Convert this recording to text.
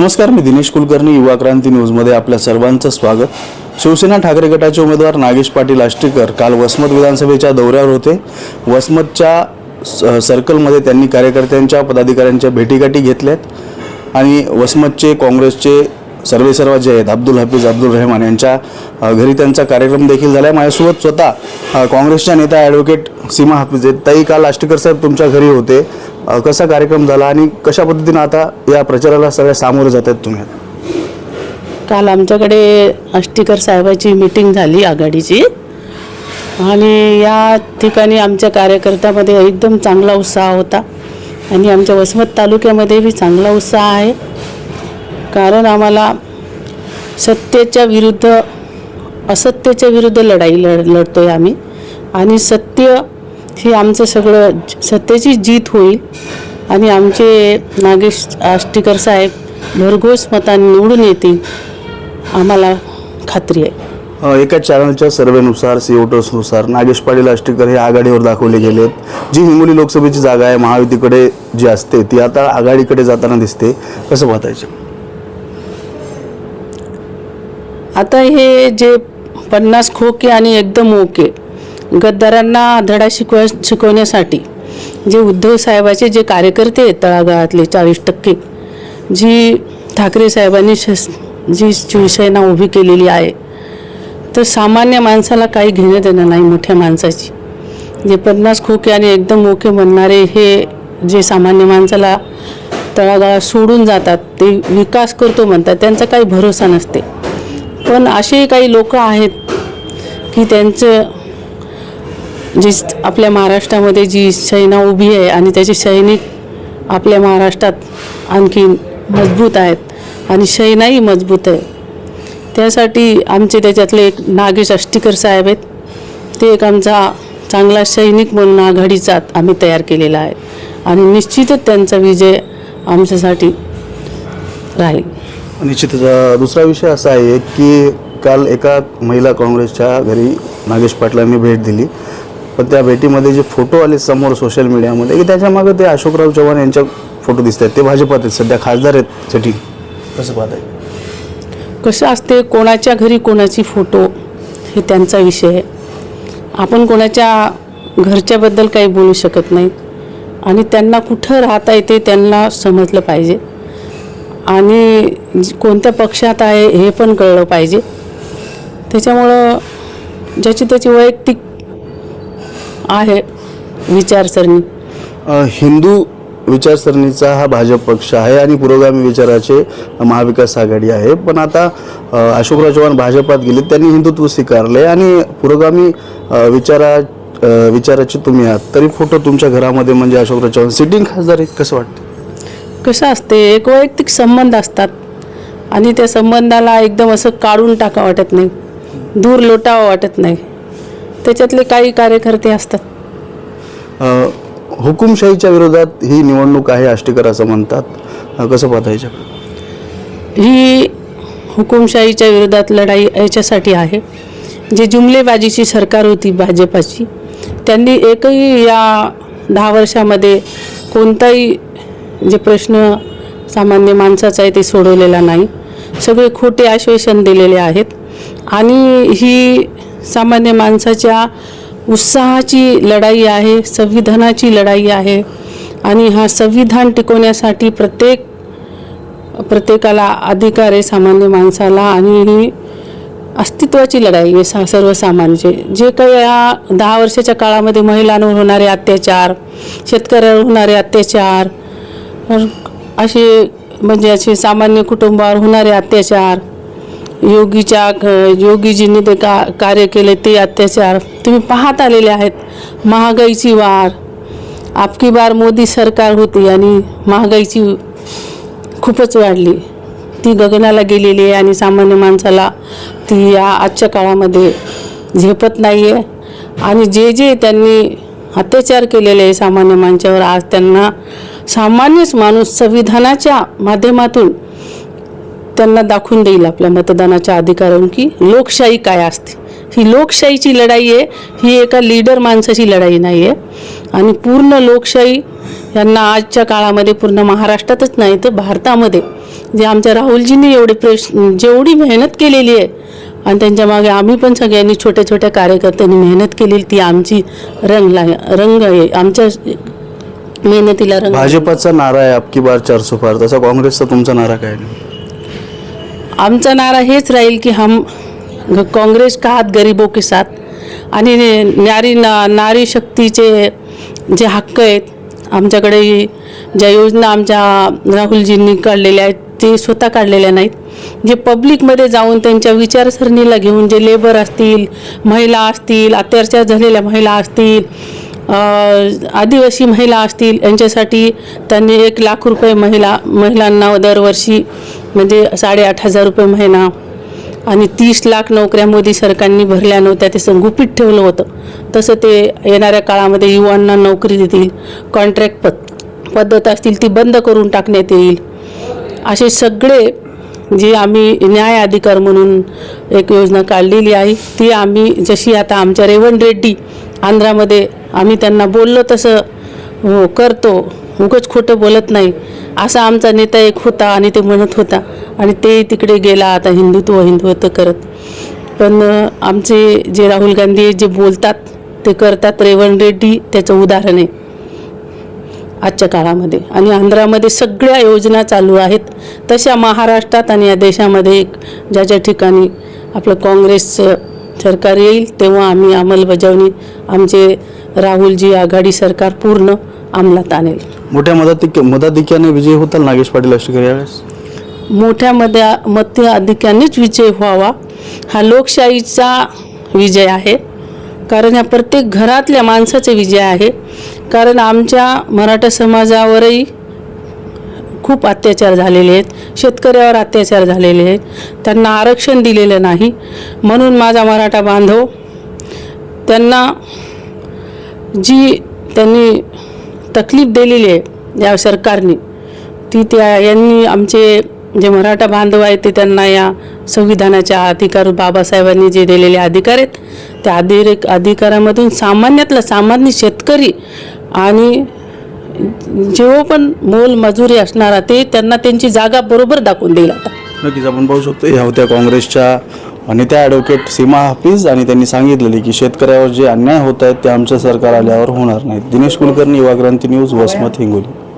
नमस्कार मी दिनेश कुलकर्णी युवा क्रांती न्यूजमध्ये आपल्या सर्वांचं स्वागत. शिवसेना ठाकरे गटाचे उमेदवार नागेश पाटील आष्टीकर काल वसमत विधानसभेच्या दौऱ्यावर होते. वसमतच्या स- सर्कलमध्ये त्यांनी कार्यकर्त्यांच्या पदाधिकाऱ्यांच्या भेटीगाठी घेतल्यात. आणि वसमतचे काँग्रेसचे सर्वे सर्वा जे आहेत अब्दुल हफीज अब्दुल रहमान यांच्या घरी त्यांचा कार्यक्रम देखील झाला आहे माझ्यासोबत स्वतः काँग्रेसच्या नेता ॲडव्होकेट सीमा हाफिज आहेत. ताई काल आष्टीकर साहेब तुमच्या घरी होते. कसा कार्यक्रम झाला आणि कशा पद्धतीनं आता या प्रचाराला सगळ्या सामोरे जात आहेत तुम्ही? काल आमच्याकडे अष्टीकर साहेबाची मीटिंग झाली आघाडीची. आणि या ठिकाणी आमच्या कार्यकर्त्यामध्ये एकदम चांगला उत्साह होता. आणि आमच्या वसमत तालुक्यामध्ये बी चांगला उत्साह आहे. कारण आम्हाला सत्तेच्या विरुद्ध असत्याच्या विरुद्ध लढाई लढ आहे आम्ही. आणि सत्य हे आमचं सगळं सत्तेची जीत होईल. आणि आमचे नागेश आष्टीकर साहेब भरघोस मतांनी निवडून येतील आम्हाला खात्री आहे. एका चॅनलच्या सर्वेनुसार सीओटोसनुसार नागेश पाटील आष्टीकर हे आघाडीवर दाखवले गेलेत. जी हिंगोली लोकसभेची जागा आहे महायुतीकडे जी असते ती आता आघाडीकडे जाताना दिसते. कसं पाहतायचं? आता हे जे पन्नास खोके आणि एकदम ओके गद्दारांना धडा शिकवा शिकवण्यासाठी जे उद्धव साहेबाचे जे कार्यकर्ते आहेत तळागाळातले चाळीस टक्के जी ठाकरे साहेबांनी शस जी शिवसेना उभी केलेली आहे तर सामान्य माणसाला काही घेणं देणं नाही मोठ्या माणसाची. जे पन्नास खोके आणि एकदम मोके म्हणणारे हे जे सामान्य माणसाला तळागाळात सोडून जातात ते विकास करतो म्हणतात त्यांचा काही भरोसा नसते. पण असे काही लोक आहेत की त्यांचं जी आपल्या महाराष्ट्रामध्ये जी सैना उभी आहे आणि त्याचे सैनिक आपल्या महाराष्ट्रात आणखी मजबूत आहेत आणि सैनाही मजबूत आहे. त्यासाठी आमचे त्याच्यातले एक नागेश अष्टीकर साहेब आहेत. ते एक आमचा चांगला सैनिक म्हणून आघाडीचा आम्ही तयार केलेला आहे. आणि निश्चितच त्यांचा विजय आमच्यासाठी राहील. निश्चितच. दुसरा विषय असा आहे की काल एका महिला काँग्रेसच्या घरी नागेश पाटलांनी भेट दिली. पण त्या भेटीमध्ये जे फोटो आले समोर सोशल मीडियामध्ये की त्याच्यामागं ते अशोकराव चव्हाण यांच्या फोटो दिसत आहेत. ते भाजपात आहेत. सध्या खासदार आहेत सेटिंग कसं पाहताय? कसं असते कोणाच्या घरी कोणाची फोटो हे त्यांचा विषय आहे. आपण कोणाच्या घरच्याबद्दल काही बोलू शकत नाही. आणि त्यांना कुठं राहता येते त्यांना समजलं पाहिजे. आणि कोणत्या पक्षात आहे हे पण कळलं पाहिजे. त्याच्यामुळं ज्याची त्याची वैयक्तिक आहे विचारसरणी. अ, हिंदू विचारसरणीचा हा भाजप पक्ष आहे आणि पुरोगामी विचाराचे महाविकास आघाडी आहे. पण आता अ, अशोकराव चव्हाण भाजपात गेले त्यांनी हिंदुत्व स्वीकारले आणि पुरोगामी अ, विचारा अ, विचाराचे तुम्ही आहात तरी फोटो तुमच्या घरामध्ये म्हणजे अशोकराव चव्हाण सिटिंग खासदार आहे कसं वाटतं कसं असते एक वैयक्तिक संबंध असतात आणि त्या संबंधाला एकदम असं काढून टाका वाटत नाही. दूर लोटावं वाटत नाही. त्याच्यातले काही कार्यकर्ते असतात. हुकुमशाहीच्या विरोधात ही निवडणूक आहे आष्टीकर असं म्हणतात. कसं पाहता ही हुकुमशाहीच्या विरोधात लढाई याच्यासाठी आहे. जे जुमलेबाजीची सरकार होती भाजपाची त्यांनी एकही या दहा वर्षामध्ये कोणताही जे प्रश्न सामान्य माणसाचा आहे ते सोडवलेला नाही. सगळे खोटे आश्वासन दिलेले आहेत. आणि ही सामान्य माणसाच्या उत्साहाची लढाई आहे संविधानाची लढाई आहे. आणि हा संविधान टिकवण्यासाठी प्रत्येक प्रत्येकाला अधिकार आहे सामान्य माणसाला आणि ही अस्तित्वाची लढाई आहे सा सर्वसामान्यचे. जे काही या दहा वर्षाच्या काळामध्ये महिलांवर होणारे अत्याचार शेतकऱ्यावर होणारे अत्याचार असे म्हणजे असे सामान्य कुटुंबावर होणारे अत्याचार योगीच्या योगीजींनी ते का कार्य केले ते अत्याचार. तुम्ही पाहत आलेले आहेत. महागाईची वार आपकी बार मोदी सरकार होती आणि महागाईची खूपच वाढली. ती गगनाला गेलेली आहे आणि सामान्य माणसाला ती या आजच्या काळामध्ये झेपत नाही आहे आणि जे जे त्यांनी अत्याचार केलेले आहे सामान्य माणसावर आज त्यांना सामान्यच माणूस संविधानाच्या माध्यमातून त्यांना दाखवून देईल आपल्या मतदानाच्या अधिकारावरून की लोकशाही काय असते. ही लोकशाहीची लढाई आहे ही एका लीडर माणसाची लढाई नाही आहे. आणि पूर्ण लोकशाही यांना आजच्या काळामध्ये पूर्ण महाराष्ट्रातच नाही तर भारतामध्ये. जे आमच्या राहुलजींनी एवढे प्रेश जेवढी मेहनत केलेली आहे आणि त्यांच्या मागे आम्ही पण सगळ्यांनी छोट्या छोट्या कार्यकर्त्यांनी मेहनत केलेली ती आमची रंग रंग आहे. आमच्या मेहनतीला रंग. भाजपचा नारा आहे आपकी बार चारसो पार तसा काँग्रेसचा तुमचा नारा काय नाही? आमचा नारा हेच राहील की हम काँग्रेस का हात गरीबों के साथ? आणि नारी ना नारी शक्तीचे जे हक्क आहेत आमच्याकडे ज्या योजना आमच्या राहुलजींनी काढलेल्या आहेत ते स्वतः काढलेल्या नाहीत. जे पब्लिकमध्ये जाऊन त्यांच्या विचारसरणीला घेऊन जे लेबर असतील महिला असतील अत्याचार झालेल्या महिला असतील आदिवासी महिला असतील यांच्यासाठी त्यांनी एक लाख रुपये महिला महिलांना दरवर्षी म्हणजे साडेआठ हजार रुपये महिना आणि तीस लाख नोकऱ्या मोदी सरकारने भरल्या नव्हत्या ते संगुपित ठेवलं होतं. तसं ते येणाऱ्या काळामध्ये युवांना नोकरी देतील कॉन्ट्रॅक्ट पद पद्धत असतील ती बंद करून टाकण्यात येईल. असे सगळे जे आम्ही न्याय अधिकार म्हणून एक योजना काढलेली आहे ती आम्ही जशी आता आमच्या रेवण रेड्डी आंध्रामध्ये आम्ही त्यांना बोललो तसं हो करतो. उगच खोटं बोलत नाही. असा आमचा नेता एक होता आणि ते म्हणत होता. आणि ते तिकडे गेला आता हिंदुत्व हिंदुत्व करत. पण आमचे जे राहुल गांधी जे बोलतात ते करतात. रेवण रेड्डी त्याचं उदाहरण आहे. आजच्या काळामध्ये. आणि आंध्रामध्ये सगळ्या योजना चालू आहेत. तशा महाराष्ट्रात आणि या देशामध्ये एक ज्या ज्या ठिकाणी आपलं काँग्रेसचं सरकार येईल तेव्हा आम्ही अंमलबजावणी आमचे राहुलजी आघाडी सरकार पूर्ण अंमलात आणेल. मोठ्या मदत मताधिक्याने विजय होताल नागेश पाटील आष्टीकर यावेळेस. मोठ्या मध्या मताधिक्यानेच विजय व्हावा हा लोकशाहीचा विजय आहे. कारण या प्रत्येक घरातल्या माणसाचा विजय आहे. कारण आमच्या मराठा समाजावरही खूप अत्याचार झालेले आहेत. शेतकऱ्यावर अत्याचार झालेले आहेत. त्यांना आरक्षण दिलेलं नाही. म्हणून माझा मराठा बांधव त्यांना जी त्यांनी तकलीफ दिलेली आहे या सरकारने ती त्या यांनी आमचे जे मराठा बांधव आहेत ते त्यांना या संविधानाच्या अधिकार बाबासाहेबांनी जे दिलेले अधिकार आहेत त्या अधिरे अधिकारामधून सामान्यातला सामान्य शेतकरी आणि जेव्हा पण मोल मजुरी असणारा ते त्यांना त्यांची जागा बरोबर दाखवून देईल आता. नक्कीच आपण पाहू शकतो ह्या होत्या काँग्रेसच्या आणि त्या ॲडव्होकेट सीमा हाफिज आणि त्यांनी सांगितलेले की शेतकऱ्यावर जे अन्याय होत आहेत ते आमचं सरकार आल्यावर होणार नाहीत. दिनेश कुलकर्णी युवा क्रांती न्यूज वसमत हिंगोली.